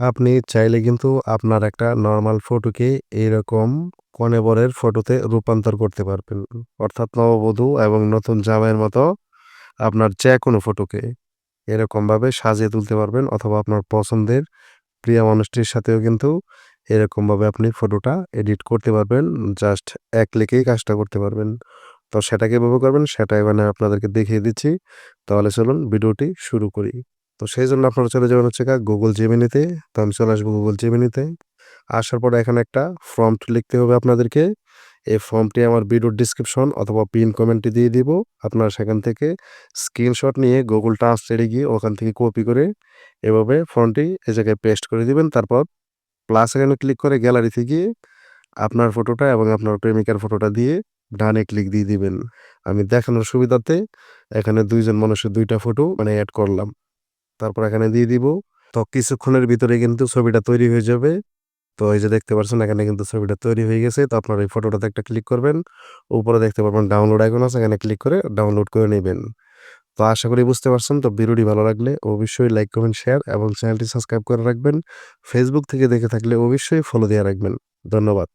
আপনি চাইলে কিন্তু আপনার একটা নর্মাল ফটোকে এরকম কনেবরের ফটোতে রূপান্তর করতে পারবেন। অর্থাৎ নববধূ এবং নতুন জামাইয়ের মতো আপনার যে কোনো ফটোকে এরকমভাবে সাজিয়ে তুলতে পারবেন অথবা আপনার পছন্দের প্রিয় মানুষটির সাথেও কিন্তু এরকমভাবে আপনি ফটোটা এডিট করতে পারবেন। জাস্ট এক ক্লিকেই কাজটা করতে পারবেন। তো সেটা কীভাবে করবেন, সেটা এখানে আপনাদেরকে দেখিয়ে দিচ্ছি। তাহলে চলুন ভিডিওটি শুরু করি। তো সেই জন্য আপনারা চলে যাবেন হচ্ছে Google Gemini-তে। তো আমি চলে আসব গুগল Gemini-তে। আসার পরে এখানে একটা প্রম্পট লিখতে হবে আপনাদেরকে। এই ফর্মটি আমার ভিডিওর ডেসক্রিপশন অথবা পিন কমেন্টে দিয়ে দিব। আপনারা সেখান থেকে স্ক্রিনশট নিয়ে গুগল Translate-এ গিয়ে ওখান থেকে কপি করে এভাবে ফর্মটি এই জায়গায় পেস্ট করে দিবেন। তারপর প্লাস এখানে ক্লিক করে গ্যালারিতে গিয়ে আপনার ফটোটা এবং আপনার প্রেমিকার ফটোটা দিয়ে ডানে ক্লিক দিয়ে দিবেন। আমি দেখানোর সুবিধাতে এখানে দুইজন মানুষের দুইটা ফটো মানে অ্যাড করলাম। তারপর এখানে দিয়ে দিব। তো কিছুক্ষণের ভিতরে কিন্তু ছবিটা তৈরি হয়ে যাবে। তো এই যে দেখতে পাচ্ছেন এখানে কিন্তু ছবিটা তৈরি হয়ে গেছে। তো আপনার এই ফটোটাতে একটা ক্লিক করবেন। উপরে দেখতে পারবেন ডাউনলোড আইকন আছে এখানে ক্লিক করে ডাউনলোড করে নেবেন তো আশা করি বুঝতে পারছেন। তো ভিডিওটি ভালো লাগলে অবশ্যই লাইক, কমেন্ট, শেয়ার এবং চ্যানেলটি সাবস্ক্রাইব করে রাখবেন। ফেসবুক থেকে দেখে থাকলে অবশ্যই ফলো দিয়ে রাখবেন। ধন্যবাদ।